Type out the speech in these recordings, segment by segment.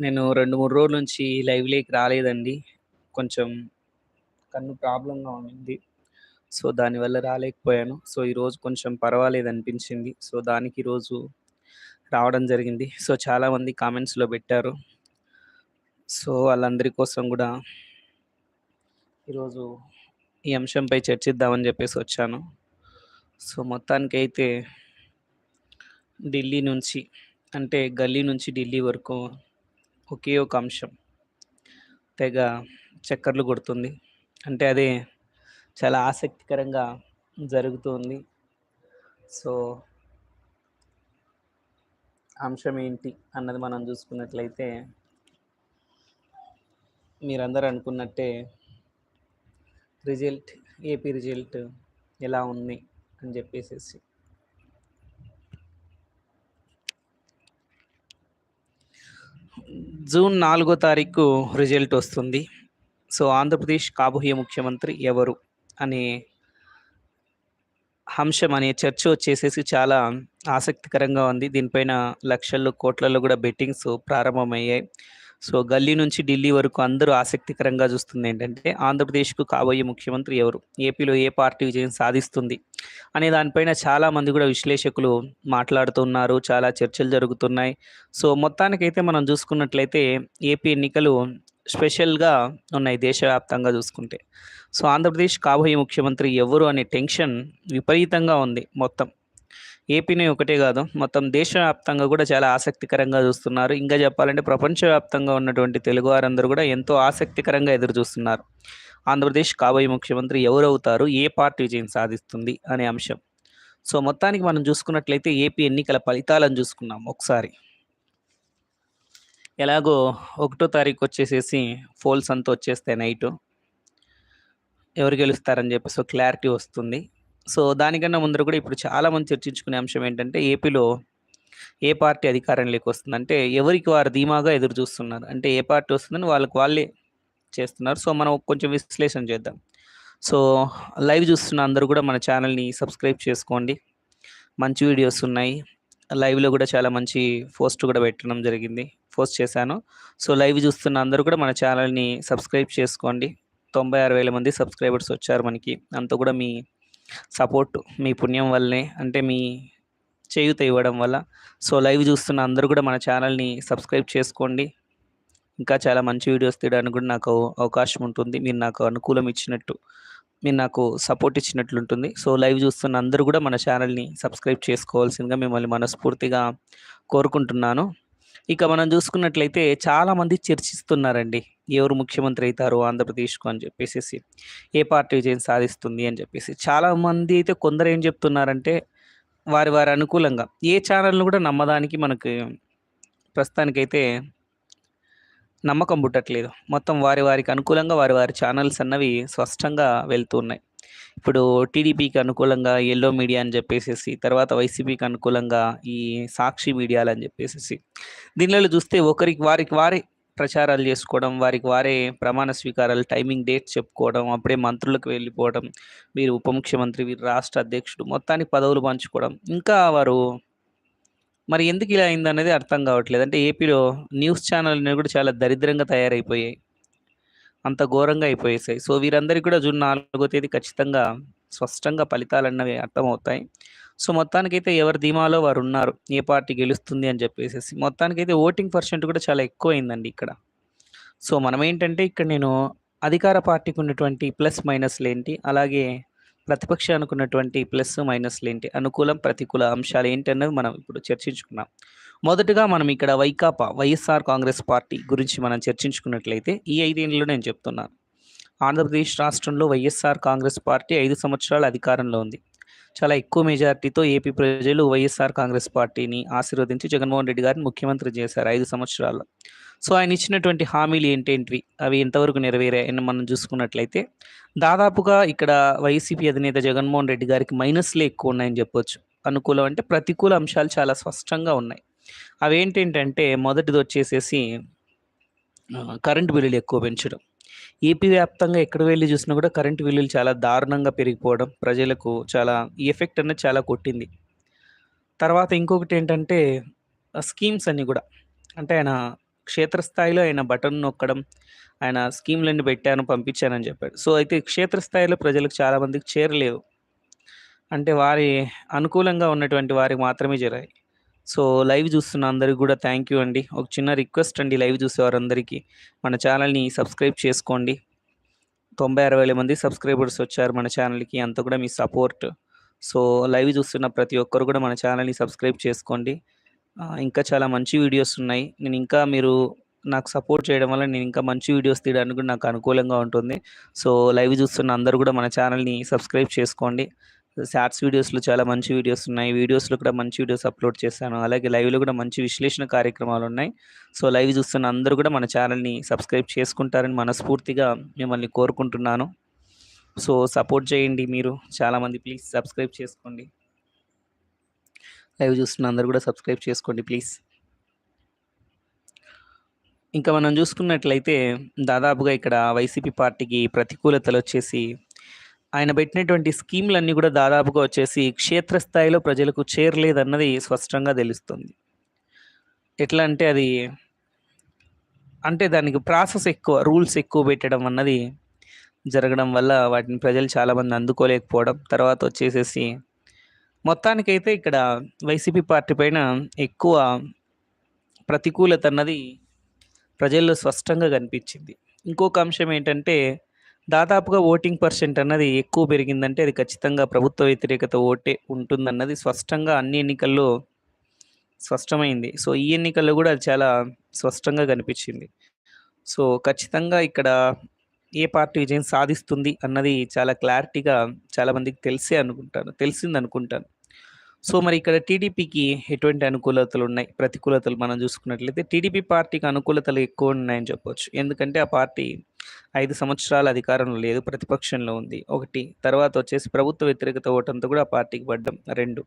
నేను 2, 3 రోజుల నుంచి లైవ్‌లోకి రాలేదండి. కొంచెం కన్ను ప్రాబ్లంగా ఉండింది. సో, దానివల్ల రాలేకపోయాను. సో, ఈరోజు కొంచెం పర్వాలేదు అనిపించింది సో, దానికి ఈరోజు రావడం జరిగింది. సో, చాలామంది కామెంట్స్‌లో పెట్టారు. సో, వాళ్ళందరి కోసం కూడా ఈరోజు ఈ అంశంపై చర్చిద్దామని చెప్పేసి వచ్చాను. సో, మొత్తానికైతే ఢిల్లీ నుంచి అంటే గల్లీ నుంచి ఢిల్లీ వరకు ఒకే ఒక అంశం తెగ చక్కర్లు కొడుతుంది. అంటే అది చాలా ఆసక్తికరంగా జరుగుతుంది. సో అంశం ఏంటి అన్నది మనం చూసుకున్నట్లయితే మీరందరూ అనుకున్నట్టే రిజల్ట్ ఏపీ రిజల్ట్ ఎలా ఉంది అని చెప్పేసేసి. జూన్ నాలుగో తారీఖు రిజల్ట్ వస్తుంది. సో, ఆంధ్రప్రదేశ్ కాబోయే ముఖ్యమంత్రి ఎవరు? అనే అంశం అనే చర్చ వచ్చేసేసి చాలా ఆసక్తికరంగా ఉంది. దీనిపైన లక్షల్లో, కోట్లలో కూడా బెట్టింగ్స్ ప్రారంభమయ్యాయి. సో, గల్లీ నుంచి ఢిల్లీ వరకు అందరూ ఆసక్తికరంగా చూస్తుంది ఏంటంటే ఆంధ్రప్రదేశ్‌కు కాబోయే ముఖ్యమంత్రి ఎవరు? ఏపీలో ఏ పార్టీ విజయం సాధిస్తుంది? అనే దానిపైన చాలా మంది కూడా విశ్లేషకులు మాట్లాడుతున్నారు. చాలా చర్చలు జరుగుతున్నాయి. సో, మొత్తానికైతే మనం చూసుకున్నట్లయితే ఏపీ ఎన్నికలు స్పెషల్‌గా ఉన్నాయి దేశవ్యాప్తంగా చూసుకుంటే. సో, ఆంధ్రప్రదేశ్ కాబోయే ముఖ్యమంత్రి ఎవరు అనే టెన్షన్ విపరీతంగా ఉంది మొత్తం. ఏపీని ఒకటే కాదు మొత్తం దేశవ్యాప్తంగా కూడా చాలా ఆసక్తికరంగా చూస్తున్నారు. ఇంకా చెప్పాలంటే ప్రపంచవ్యాప్తంగా ఉన్నటువంటి తెలుగువారందరూ కూడా ఎంతో ఆసక్తికరంగా ఎదురు చూస్తున్నారు. ఆంధ్రప్రదేశ్ కాబోయే ముఖ్యమంత్రి ఎవరవుతారు? ఏ పార్టీ విజయం సాధిస్తుంది? అనే అంశం. సో, మొత్తానికి మనం చూసుకున్నట్లయితే ఏపీ ఎన్నికల ఫలితాలను చూసుకున్నాం ఒకసారి. ఎలాగో ఒకటో తారీఖు వచ్చేసేసి ఫోల్స్ అంతా వచ్చేస్తాయి నైట్ ఎవరు గెలుస్తారని చెప్పేసి సో క్లారిటీ వస్తుంది. సో, దానికన్నా ముందర కూడా ఇప్పుడు చాలామంది చర్చించుకునే అంశం ఏంటంటే ఏపీలో ఏ పార్టీ అధికారంలోకి వస్తుంది? అంటే ఎవరికి వారు ధీమాగా ఎదురు చూస్తున్నారు. అంటే ఏ పార్టీ వస్తుందని వాళ్ళకి వాళ్ళే చేస్తున్నారు. సో, మనం కొంచెం విశ్లేషణ చేద్దాం. సో, లైవ్ చూస్తున్న అందరూ కూడా మన ఛానల్‌ని సబ్స్క్రైబ్ చేసుకోండి. మంచి వీడియోస్ ఉన్నాయి. లైవ్‌లో కూడా చాలా మంచి పోస్ట్ కూడా పెట్టడం జరిగింది. పోస్ట్ చేశాను. సో, లైవ్ చూస్తున్న అందరూ కూడా మన ఛానల్‌ని సబ్స్క్రైబ్ చేసుకోండి. 96,000 మంది సబ్స్క్రైబర్స్ వచ్చారు మనకి. అంత కూడా మీ సపోర్ట్ మీ పుణ్యం వల్లనే అంటే మీ చేయూత ఇవ్వడం వల్ల. సో, లైవ్ చూస్తున్న అందరూ కూడా మన ఛానల్‌ని సబ్స్క్రైబ్ చేసుకోండి. ఇంకా చాలా మంచి వీడియోస్ తీయడానికి కూడా నాకు అవకాశం ఉంటుంది. మీరు నాకు అనుకూలం ఇచ్చినట్టు, మీరు నాకు సపోర్ట్ ఇచ్చినట్లుంటుంది. సో, లైవ్ చూస్తున్న అందరూ కూడా మన ఛానల్‌ని సబ్స్క్రైబ్ చేసుకోవాల్సిందిగా మిమ్మల్ని మనస్ఫూర్తిగా కోరుకుంటున్నాను. ఇక మనం చూసుకున్నట్లయితే చాలామంది చర్చిస్తున్నారండి. ఎవరు ముఖ్యమంత్రి అవుతారు ఆంధ్రప్రదేశ్‌కు అని చెప్పేసి ఏ పార్టీ విజయం సాధిస్తుంది అని చెప్పేసి. చాలామంది అయితే కొందరు ఏం చెప్తున్నారంటే వారి వారి అనుకూలంగా ఏ ఛానల్ను కూడా నమ్మడానికి మనకి ప్రస్తుతానికైతే నమ్మకం పుట్టట్లేదు. మొత్తం వారి వారికి అనుకూలంగా వారి వారి ఛానల్స్ అన్నవి స్పష్టంగా వెళ్తున్నాయి. ఇప్పుడు టీడీపీకి అనుకూలంగా ఎల్లో మీడియా అని చెప్పేసేసి, తర్వాత వైసీపీకి అనుకూలంగా ఈ సాక్షి మీడియాలని చెప్పేసేసి. దీనిలో చూస్తే ఒకరికి వారికి వారే ప్రచారాలు చేసుకోవడం, వారికి వారే ప్రమాణ స్వీకారాలు టైమింగ్ డేట్స్ చెప్పుకోవడం, అప్పుడే మంత్రులకు వెళ్ళిపోవడం, వీరు ఉప ముఖ్యమంత్రి, వీరు రాష్ట్ర అధ్యక్షుడు మొత్తానికి పదవులు పంచుకోవడం. ఇంకా వారు మరి ఎందుకు ఇలా అయిందనేది అర్థం కావట్లేదు. అంటే ఏపీలో న్యూస్ ఛానల్‌ని కూడా చాలా దరిద్రంగా తయారైపోయాయి. అంత ఘోరంగా అయిపోయేసాయి. సో, వీరందరికీ కూడా జూన్ నాలుగో తేదీ ఖచ్చితంగా స్పష్టంగా ఫలితాలన్నవి అర్థమవుతాయి. సో, మొత్తానికైతే ఎవరి ధీమాలో వారు ఉన్నారు ఏ పార్టీ గెలుస్తుంది అని చెప్పేసేసి. మొత్తానికైతే ఓటింగ్ పర్సెంట్ కూడా చాలా ఎక్కువయిందండి ఇక్కడ. సో, మనమేంటంటే ఇక్కడ నేను అధికార పార్టీకి ఉన్నటువంటి ప్లస్ మైనస్లు ఏంటి అలాగే ప్రతిపక్షానికి ఉన్నటువంటి ప్లస్ మైనస్లు ఏంటి అనుకూలం, ప్రతికూల అంశాలు ఏంటి అన్నది మనం ఇప్పుడు చర్చించుకున్నాం మొదటగా మనం ఇక్కడ వైకాపా వైఎస్ఆర్ కాంగ్రెస్ పార్టీ గురించి మనం చర్చించుకున్నట్లయితే ఈ 5 నేను చెప్తున్నాను. ఆంధ్రప్రదేశ్ రాష్ట్రంలో వైఎస్ఆర్ కాంగ్రెస్ పార్టీ ఐదు సంవత్సరాలు అధికారంలో ఉంది. చాలా ఎక్కువ మెజారిటీతో ఏపీ ప్రజలు వైఎస్ఆర్ కాంగ్రెస్ పార్టీని ఆశీర్వదించి జగన్మోహన్ రెడ్డి గారిని ముఖ్యమంత్రి చేశారు ఐదు సంవత్సరాల్లో. సో, ఆయన ఇచ్చినటువంటి హామీలు ఏంటేంటివి? అవి ఎంతవరకు నెరవేరాయని మనం చూసుకున్నట్లయితే దాదాపుగా ఇక్కడ వైసీపీ అధినేత జగన్మోహన్ రెడ్డి గారికి మైనస్‌లే ఎక్కువ ఉన్నాయని చెప్పొచ్చు. అనుకూలం అంటే ప్రతికూల అంశాలు చాలా స్పష్టంగా ఉన్నాయి. అవేంటేంటంటే మొదటిది వచ్చేసేసి కరెంటు కరెంట్ బిల్లులు ఎక్కువ పెంచడం. ఏపీ వ్యాప్తంగా ఎక్కడ వెళ్ళి చూసినా కూడా కరెంటు బిల్లులు చాలా దారుణంగా పెరిగిపోవడం, ప్రజలకు చాలా ఎఫెక్ట్ అనేది చాలా కొట్టింది. తర్వాత ఇంకొకటి ఏంటంటే స్కీమ్స్ అన్నీ కూడా. అంటే ఆయన క్షేత్రస్థాయిలో ఆయన బటన్ నొక్కడం, ఆయన స్కీమ్‌లన్నీ పెట్టాను, పంపించానని చెప్పాడు. సో, అయితే క్షేత్రస్థాయిలో ప్రజలకు చాలామందికి చేరలేవు. అంటే వారి అనుకూలంగా ఉన్నటువంటి వారికి మాత్రమే చేరాయి. సో, లైవ్ చూస్తున్న అందరికి కూడా థ్యాంక్ యూ అండి. ఒక చిన్న రిక్వెస్ట్ అండి లైవ్ చూసేవారందరికీ. మన ఛానల్‌ని సబ్స్క్రైబ్ చేసుకోండి. 96,000 మంది సబ్స్క్రైబర్స్ వచ్చారు మన ఛానల్‌కి. అంత కూడా మీ సపోర్ట్. సో, లైవ్ చూస్తున్న ప్రతి ఒక్కరు కూడా మన ఛానల్‌ని సబ్స్క్రైబ్ చేసుకోండి. ఇంకా చాలా మంచి వీడియోస్ ఉన్నాయి. నేను ఇంకా మీరు నాకు సపోర్ట్ చేయడం వల్ల నేను ఇంకా మంచి వీడియోస్ తీయడానికి కూడా నాకు అనుకూలంగా ఉంటుంది. సో, లైవ్ చూస్తున్న అందరూ కూడా మన ఛానల్‌ని సబ్స్క్రైబ్ చేసుకోండి. షార్ట్స్ వీడియోస్‌లో చాలా మంచి వీడియోస్ ఉన్నాయి. వీడియోస్‌లో కూడా మంచి వీడియోస్ అప్‌లోడ్ చేశాను. అలాగే లైవ్‌లో కూడా మంచి విశ్లేషణ కార్యక్రమాలు ఉన్నాయి సో, లైవ్ చూస్తున్న అందరూ కూడా మన ఛానల్‌ని సబ్స్క్రైబ్ చేసుకుంటారని మనస్ఫూర్తిగా మిమ్మల్ని కోరుకుంటున్నాను. సో, సపోర్ట్ చేయండి మీరు. చాలామంది ప్లీజ్ సబ్స్క్రైబ్ చేసుకోండి. లైవ్ చూస్తున్న అందరూ కూడా సబ్స్క్రైబ్ చేసుకోండి ప్లీజ్. ఇంకా మనం చూసుకున్నట్లయితే దాదాపుగా ఇక్కడ వైసీపీ పార్టీకి ప్రతికూలతలు వచ్చేసి ఆయన పెట్టినటువంటి స్కీమ్‌లన్నీ కూడా దాదాపుగా వచ్చేసి క్షేత్రస్థాయిలో ప్రజలకు చేరలేదన్నది స్పష్టంగా తెలుస్తుంది. ఎట్లా అంటే అది అంటే దానికి ప్రాసెస్ ఎక్కువ, రూల్స్ ఎక్కువ పెట్టడం అన్నది జరగడం వల్ల వాటిని ప్రజలు చాలామంది అందుకోలేకపోవడం. తర్వాత వచ్చేసేసి మొత్తానికైతే ఇక్కడ వైసీపీ పార్టీ పైన ఎక్కువ ప్రతికూలత అన్నది ప్రజల్లో స్పష్టంగా కనిపించింది. ఇంకొక అంశం ఏంటంటే దాదాపుగా ఓటింగ్ పర్సెంట్ అన్నది ఎక్కువ పెరిగిందంటే అది ఖచ్చితంగా ప్రభుత్వ వ్యతిరేకత ఓటే ఉంటుందన్నది స్పష్టంగా అన్ని ఎన్నికల్లో స్పష్టమైంది. సో, ఈ ఎన్నికల్లో కూడా అది చాలా స్పష్టంగా కనిపించింది. సో, ఖచ్చితంగా ఇక్కడ ఏ పార్టీ విజయం సాధిస్తుంది అన్నది చాలా క్లారిటీగా చాలామందికి తెలిసే అనుకుంటాను. తెలిసింది అనుకుంటాను సో, మరి ఇక్కడ టీడీపీకి ఎటువంటి అనుకూలతలు ఉన్నాయి ప్రతికూలతలు మనం చూసుకున్నట్లయితే టీడీపీ పార్టీకి అనుకూలతలు ఎక్కువ ఉన్నాయని చెప్పవచ్చు ఎందుకంటే ఆ పార్టీ ఐదు సంవత్సరాల అధికారంలో లేదు. ప్రతిపక్షంలో ఉంది. ఒకటి. తర్వాత వచ్చేసి ప్రభుత్వ వ్యతిరేకత ఓటంతో కూడా ఆ పార్టీకి పడ్డం రెండు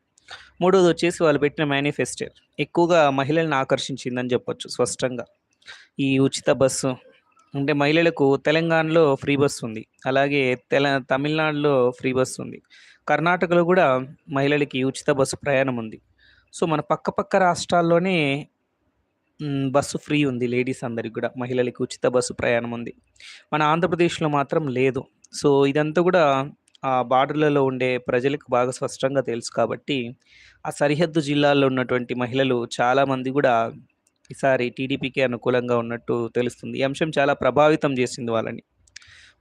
మూడోది వచ్చేసి వాళ్ళు పెట్టిన మేనిఫెస్టో ఎక్కువగా మహిళలను ఆకర్షించిందని చెప్పొచ్చు స్పష్టంగా. ఈ ఉచిత బస్సు అంటే మహిళలకు తెలంగాణలో ఫ్రీ బస్ ఉంది. అలాగే తెల తమిళనాడులో ఫ్రీ బస్ ఉంది. కర్ణాటకలో కూడా మహిళలకి ఉచిత బస్సు ప్రయాణం ఉంది. సో, మన పక్కపక్క రాష్ట్రాల్లోనే హ్మ్. బస్సు ఫ్రీ ఉంది లేడీస్ అందరికి కూడా. మహిళలకి ఉచిత బస్సు ప్రయాణం ఉంది. మన ఆంధ్రప్రదేశ్‌లో మాత్రం లేదు. సో, ఇదంతా కూడా ఆ బార్డర్‌లలో ఉండే ప్రజలకు బాగా స్పష్టంగా తెలుసు కాబట్టి ఆ సరిహద్దు జిల్లాల్లో ఉన్నటువంటి మహిళలు చాలామంది కూడా ఈసారి టీడీపీకే అనుకూలంగా ఉన్నట్టు తెలుస్తుంది. ఈ అంశం చాలా ప్రభావితం చేసింది వాళ్ళని.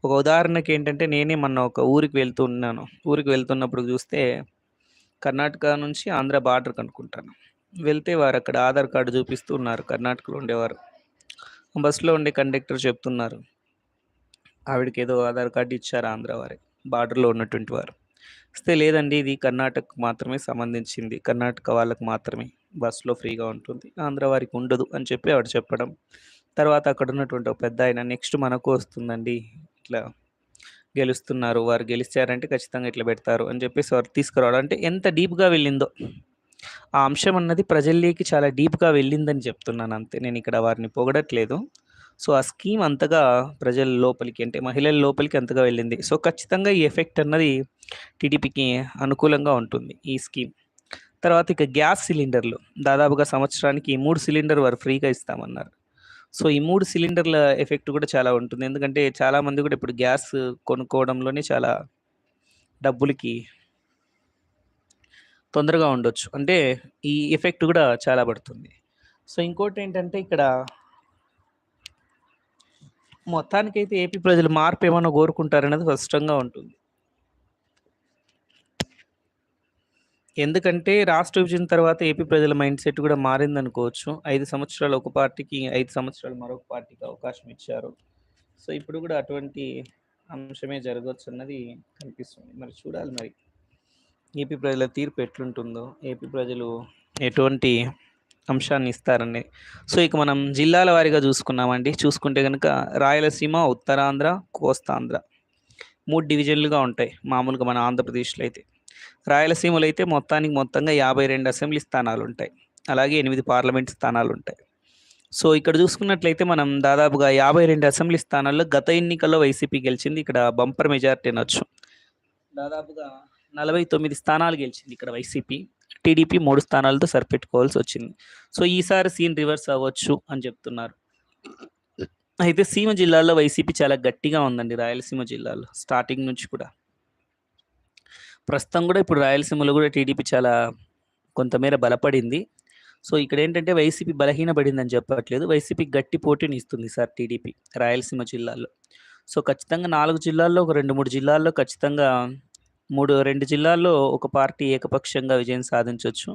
ఒక ఉదాహరణకి ఏంటంటే నేనే మొన్న ఒక ఊరికి వెళ్తూ ఉన్నాను. ఊరికి వెళ్తున్నప్పుడు చూస్తే కర్ణాటక నుంచి ఆంధ్ర బార్డర్‌కి వెళ్తే వారు అక్కడ ఆధార్ కార్డు చూపిస్తూ ఉన్నారు కర్ణాటకలో ఉండేవారు. బస్సులో ఉండే కండక్టర్ చెప్తున్నారు. ఆవిడకేదో ఆధార్ కార్డు ఇచ్చారు ఆంధ్ర వారి బార్డర్‌లో ఉన్నటువంటి వారు. ఇస్తే లేదండి ఇది కర్ణాటకకు మాత్రమే సంబంధించింది. కర్ణాటక వాళ్ళకు మాత్రమే బస్సులో ఫ్రీగా ఉంటుంది. ఆంధ్ర వారికి ఉండదు అని చెప్పి ఆవిడ చెప్పడం. తర్వాత అక్కడ ఉన్నటువంటి ఒక పెద్దాయన నెక్స్ట్ మనకు వస్తుందండి. ఇట్లా గెలుస్తున్నారు. వారు గెలిచారంటే ఖచ్చితంగా ఇట్లా పెడతారు అని చెప్పేసి వారు తీసుకురావడం. అంటే ఎంత డీప్‌గా వెళ్ళిందో. ఆ అంశం అన్నది ప్రజల్లోకి చాలా డీప్‌గా వెళ్ళిందని చెప్తున్నాను అంతే. నేను ఇక్కడ వారిని పొగడట్లేదు. సో, ఆ స్కీమ్ అంతగా ప్రజల లోపలికి అంటే మహిళల లోపలికి అంతగా వెళ్ళింది. సో, ఖచ్చితంగా ఈ ఎఫెక్ట్ అన్నది టీడీపీకి అనుకూలంగా ఉంటుంది ఈ స్కీమ్. తర్వాత ఇక గ్యాస్ సిలిండర్లు దాదాపుగా సంవత్సరానికి మూడు సిలిండర్ వారు ఫ్రీగా ఇస్తామన్నారు. సో, ఈ మూడు సిలిండర్ల ఎఫెక్ట్ కూడా చాలా ఉంటుంది. ఎందుకంటే చాలామంది కూడా ఇప్పుడు గ్యాస్ కొనుక్కోవడంలోనే చాలా డబ్బులకి తొందరగా ఉండొచ్చు. అంటే ఈ ఎఫెక్ట్ కూడా చాలా పడుతుంది. సో, ఇంకోటి ఏంటంటే ఇక్కడ మొత్తానికైతే ఏపీ ప్రజలు మార్పు ఏమైనా కోరుకుంటారనేది స్పష్టంగా ఉంటుంది. ఎందుకంటే రాష్ట్ర విభజన తర్వాత ఏపీ ప్రజల మైండ్ సెట్ కూడా మారిందనుకోవచ్చు. ఐదు సంవత్సరాలు ఒక పార్టీకి, ఐదు సంవత్సరాలు మరొక పార్టీకి అవకాశం ఇచ్చారు. సో, ఇప్పుడు కూడా అటువంటి అంశమే జరగవచ్చు అన్నది కనిపిస్తుంది. మరి చూడాలి మరి. ఏపీ ప్రజల తీర్పు ఎట్లుంటుందో, ఏపీ ప్రజలు ఎటువంటి అంశాన్ని ఇస్తారని. సో, ఇక మనం జిల్లాల వారీగా చూసుకున్నామండి. చూసుకుంటే కనుక రాయలసీమ, ఉత్తరాంధ్ర, కోస్తాంధ్ర మూడు డివిజన్‌లుగా ఉంటాయి. మామూలుగా మన ఆంధ్రప్రదేశ్‌లో అయితే. రాయలసీమలో అయితే మొత్తానికి మొత్తంగా 52 అసెంబ్లీ స్థానాలు ఉంటాయి అలాగే ఎనిమిది పార్లమెంట్ స్థానాలు ఉంటాయి సో, ఇక్కడ చూసుకున్నట్లయితే మనం దాదాపుగా 52 అసెంబ్లీ స్థానాల్లో గత ఎన్నికల్లో వైసీపీ గెలిచింది. ఇక్కడ బంపర్ మెజార్టీ అనొచ్చు. దాదాపుగా 49 స్థానాలు గెలిచింది ఇక్కడ వైసీపీ. టీడీపీ మూడు స్థానాలతో సరిపెట్టుకోవాల్సి వచ్చింది సో, ఈసారి సీన్ రివర్స్ అవ్వచ్చు అని చెప్తున్నారు. అయితే సీమ జిల్లాలో వైసీపీ చాలా గట్టిగా ఉందండి రాయలసీమ జిల్లాలో స్టార్టింగ్ నుంచి కూడా. ప్రస్తుతం కూడా ఇప్పుడు రాయలసీమలో కూడా టీడీపీ చాలా కొంతమేర బలపడింది. సో ఇక్కడ ఏంటంటే వైసీపీ బలహీనపడిందని చెప్పట్లేదు. వైసీపీ గట్టి పోటీని ఇస్తుంది సార్ టీడీపీ రాయలసీమ జిల్లాలో సో ఖచ్చితంగా నాలుగు జిల్లాల్లో ఒక 2, 3 జిల్లాల్లో ఖచ్చితంగా 3, 2 జిల్లాల్లో ఒక పార్టీ ఏకపక్షంగా విజయం సాధించవచ్చు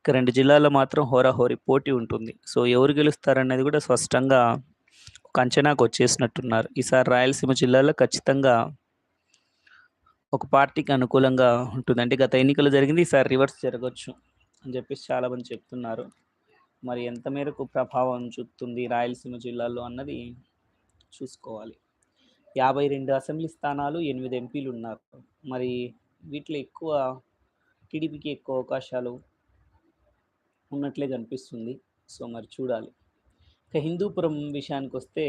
ఇక రెండు జిల్లాల్లో మాత్రం హోరాహోరీ పోటీ ఉంటుంది. సో ఎవరు గెలుస్తారనేది కూడా స్పష్టంగా ఒక అంచనాకు వచ్చేసినట్టున్నారు ఈసారి రాయలసీమ జిల్లాలో ఖచ్చితంగా ఒక పార్టీకి అనుకూలంగా ఉంటుంది. అంటే గత ఎన్నికలు జరిగింది ఈసారి రివర్స్ జరగవచ్చు అని చెప్పేసి చాలామంది చెప్తున్నారు. మరి ఎంత మేరకు ప్రభావం చూపుతుంది రాయలసీమ జిల్లాలో అన్నది చూసుకోవాలి. 52 అసెంబ్లీ స్థానాలు, ఎనిమిది ఎంపీలు ఉన్నారు మరి వీటిలో ఎక్కువ టీడీపీకి ఎక్కువ అవకాశాలు ఉన్నట్లే కనిపిస్తుంది. సో మరి చూడాలి. ఇక హిందూపురం విషయానికి వస్తే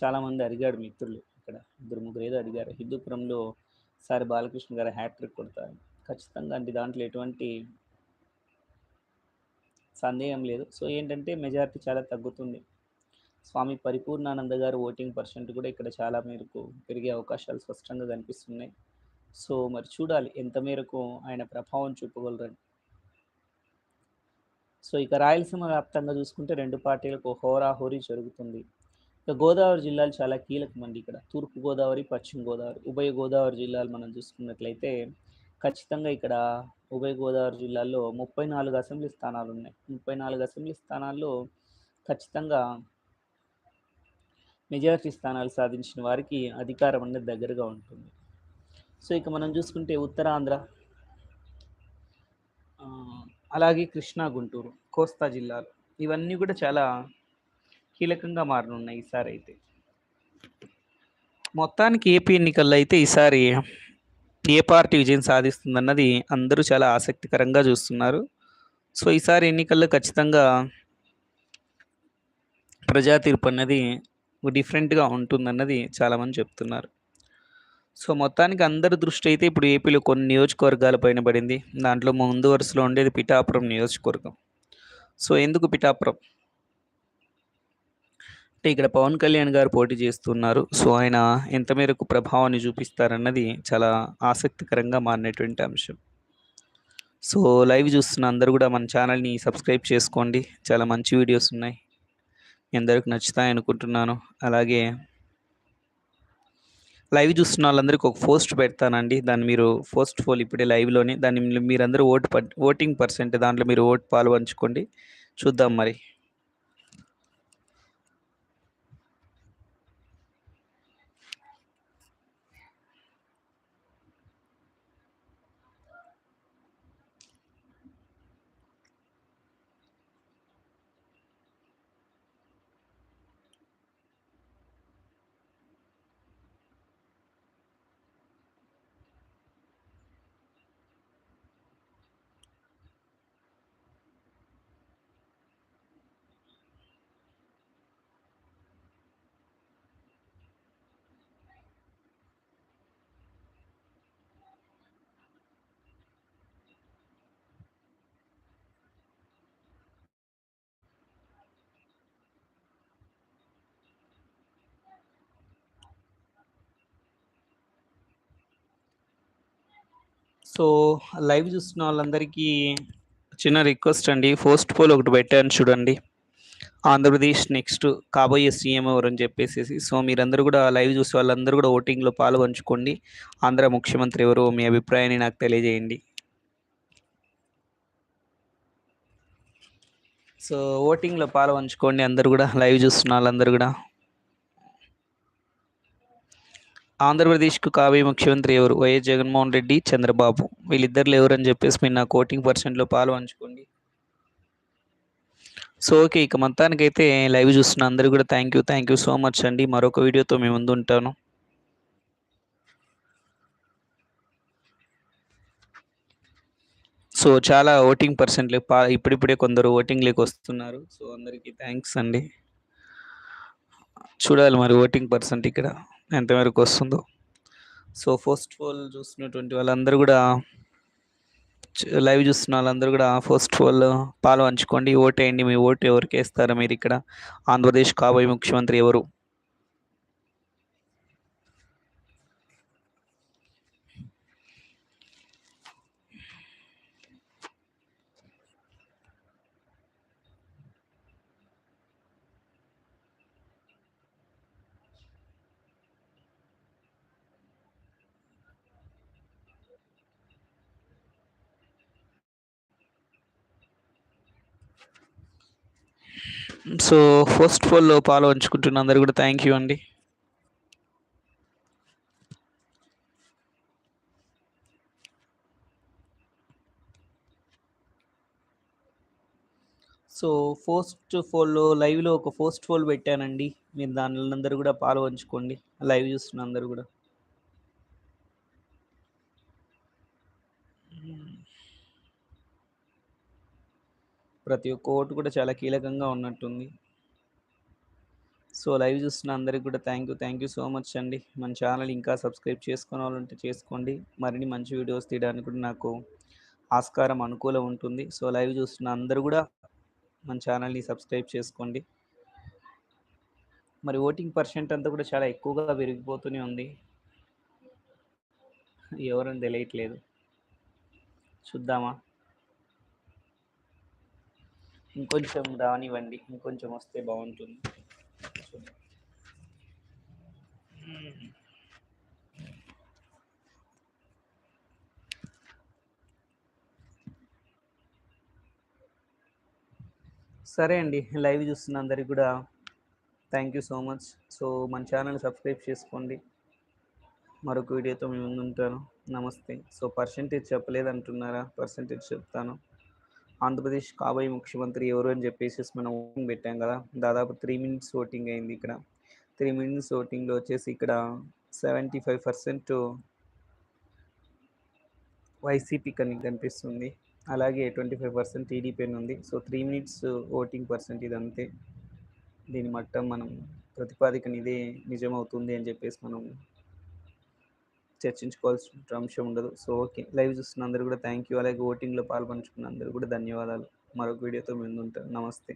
చాలామంది అడిగాడు మిత్రులు ఇక్కడ ఇద్దరు ముగ్గురు ఏదో అడిగారు. హిందూపురంలో సారి బాలకృష్ణ గారు హ్యాట్రిక్ కొడతారు. ఖచ్చితంగా అంటే దాంట్లో ఎటువంటి సందేహం లేదు. సో ఏంటంటే మెజారిటీ చాలా తగ్గుతుంది. స్వామి పరిపూర్ణానంద గారు ఓటింగ్ పర్సెంట్ కూడా ఇక్కడ చాలా మేరకు పెరిగే అవకాశాలు స్పష్టంగా కనిపిస్తున్నాయి. సో మరి చూడాలి ఎంత మేరకు ఆయన ప్రభావం చూపగలరని. సో ఇక రాయలసీమ వ్యాప్తంగా చూసుకుంటే రెండు పార్టీలకు హోరాహోరీ జరుగుతుంది. ఇక గోదావరి జిల్లాలు చాలా కీలకమండి ఇక్కడ. తూర్పు గోదావరి, పశ్చిమ గోదావరి. ఉభయ గోదావరి జిల్లాలు మనం చూసుకున్నట్లయితే ఖచ్చితంగా ఇక్కడ ఉభయ గోదావరి జిల్లాల్లో 34 అసెంబ్లీ స్థానాలు ఉన్నాయి ముప్పై నాలుగు అసెంబ్లీ స్థానాల్లో ఖచ్చితంగా మెజారిటీ స్థానాలు సాధించిన వారికి అధికారం అనేది దగ్గరగా ఉంటుంది. సో ఇక మనం చూసుకుంటే ఉత్తరాంధ్ర అలాగే కృష్ణా, గుంటూరు, కోస్తా జిల్లాలు ఇవన్నీ కూడా చాలా కీలకంగా మారనున్నాయి ఈసారి అయితే మొత్తానికి ఏపీ ఎన్నికల్లో అయితే ఈసారి ఏ పార్టీ విజయం సాధిస్తుందన్నది అందరూ చాలా ఆసక్తికరంగా చూస్తున్నారు. సో ఈసారి ఎన్నికల్లో ఖచ్చితంగా ప్రజా తీర్పు అన్నది డిఫరెంట్‌గా ఉంటుందన్నది చాలామంది చెప్తున్నారు. సో మొత్తానికి అందరి దృష్టి అయితే ఇప్పుడు ఏపీలో కొన్ని నియోజకవర్గాల పైన పడింది. దాంట్లో ముందు వరుసలో ఉండేది పిఠాపురం నియోజకవర్గం. సో ఎందుకు పిఠాపురం? అంటే ఇక్కడ పవన్ కళ్యాణ్ గారు పోటీ చేస్తున్నారు. సో ఆయన ఎంత మేరకు ప్రభావాన్ని చూపిస్తారన్నది చాలా ఆసక్తికరంగా మారినటువంటి అంశం. సో లైవ్ చూస్తున్న అందరూ కూడా మన ఛానల్‌ని సబ్స్క్రైబ్ చేసుకోండి. చాలా మంచి వీడియోస్ ఉన్నాయి. మీ అందరికి నచ్చుతాయనుకుంటున్నాను. అలాగే లైవ్ చూస్తున్న వాళ్ళందరికీ ఒక పోస్ట్ పెడతానండి. దాన్ని మీరు పోస్ట్ పోల్ ఇప్పుడే లైవ్‌లోనే దాన్ని మీరందరూ ఓటు ఓటింగ్ పర్సెంట్ దాంట్లో మీరు ఓటు పాలుపంచుకోండి. చూద్దాం మరి. సో లైవ్ చూస్తున్న వాళ్ళందరికీ చిన్న రిక్వెస్ట్ అండి. పోస్ట్ పోల్ ఒకటి పెట్టాను చూడండి. ఆంధ్రప్రదేశ్ నెక్స్ట్ కాబోయే సీఎం ఎవరని చెప్పేసేసి. సో మీరందరూ కూడా లైవ్ చూసే వాళ్ళందరూ కూడా ఓటింగ్‌లో పాల్గొంచుకోండి ఆంధ్ర ముఖ్యమంత్రి ఎవరు మీ అభిప్రాయాన్ని నాకు తెలియజేయండి. సో ఓటింగ్‌లో పాల్గొంచుకోండి అందరూ కూడా లైవ్ చూస్తున్న వాళ్ళందరూ కూడా. ఆంధ్రప్రదేశ్‌కు కాబోయే ముఖ్యమంత్రి ఎవరు? వైఎస్ జగన్మోహన్ రెడ్డి, చంద్రబాబు. వీళ్ళిద్దరిలో ఎవరని చెప్పేసి మీరు నాకు ఓటింగ్ పర్సెంట్‌లో పాలుపంచుకోండి. So okay. ఇక మొత్తానికైతే లైవ్ చూస్తున్న అందరూ కూడా thank you. Thank you so much అండి. మరొక వీడియోతో మేము ముందు ఉంటాను సో చాలా ఓటింగ్ పర్సెంట్‌లు పా ఇప్పుడిప్పుడే కొందరు ఓటింగ్‌లోకి వస్తున్నారు. సో అందరికీ థ్యాంక్స్ అండి. చూడాలి మరి ఓటింగ్ పర్సెంట్ ఇక్కడ ఎంతవరకు వస్తుందో. సో ఫస్ట్ ఆఫ్ ఆల్ చూస్తున్నటువంటి వాళ్ళందరూ కూడా లైవ్ చూస్తున్న వాళ్ళందరూ కూడా ఫస్ట్ ఆఫ్ ఆల్ పాలు పంచుకోండి. ఓటేయండి. మీ ఓటు ఎవరికి వేస్తారు మీరు ఇక్కడ ఆంధ్రప్రదేశ్ కాబోయే ముఖ్యమంత్రి ఎవరు? సో ఫస్ట్ ఫోల్లో పాలు పంచుకుంటున్న అందరు కూడా థ్యాంక్ యూ అండి. సో ఫస్ట్ ఫోల్‌లో లైవ్‌లో ఒక పోస్ట్ ఫోల్ పెట్టానండి. మీరు దానిలో అందరూ కూడా పాలు పంచుకోండి. లైవ్ చూస్తున్న అందరు కూడా. ప్రతి ఒక్క ఓటు కూడా చాలా కీలకంగా ఉన్నట్టుంది. సో లైవ్ చూస్తున్న అందరికి కూడా thank you. Thank you so much అండి. మన ఛానల్ ఇంకా సబ్స్క్రైబ్ చేసుకోనోళ్ళుంటే చేసుకోండి. మరిన్ని మంచి వీడియోస్ తీయడానికి కూడా నాకు ఆస్కారం అనుకూలం ఉంటుంది. సో లైవ్ చూస్తున్న అందరూ కూడా మన ఛానల్‌ని సబ్స్క్రైబ్ చేసుకోండి. మరి ఓటింగ్ పర్సెంట్ అంతా కూడా చాలా ఎక్కువగా పెరిగిపోతూనే ఉంది. ఎవరని తెలియట్లేదు. చూద్దామా? ఇంకొంచెం రానివ్వండి. ఇంకొంచెం వస్తే బాగుంటుంది సరే అండి. లైవ్ చూస్తున్న అందరికి కూడా thank you so much. So మన ఛానల్ సబ్స్క్రైబ్ చేసుకోండి. మరొక వీడియోతో మేము ముందుంటాను. నమస్తే. So percentage చెప్పలేదంటున్నారా? పర్సెంటేజ్ చెప్తాను. ఆంధ్రప్రదేశ్ కాబోయే ముఖ్యమంత్రి ఎవరు అని చెప్పేసి మనం ఓటింగ్ పెట్టాం కదా! దాదాపు త్రీ మినిట్స్ ఓటింగ్ అయింది ఇక్కడ. త్రీ మినిట్స్ ఓటింగ్‌లో వచ్చేసి ఇక్కడ సెవెంటీ ఫైవ్ పర్సెంట్ వైసీపీ కనీ కనిపిస్తుంది. అలాగే 25% టీడీపీ ఉంది. So three minutes voting percent ఇదంతే. దీని మట్టం మనం ప్రతిపాదికన ఇదే నిజమవుతుంది అని చెప్పేసి మనం చర్చించుకోవాల్సిన అంశం ఉండదు. So okay. లైవ్ చూస్తున్న అందరూ కూడా థ్యాంక్ యూ. అలాగే ఓటింగ్‌లో పాల్పంచుకున్న అందరూ కూడా ధన్యవాదాలు. మరొక వీడియోతో ముందుంటారు నమస్తే.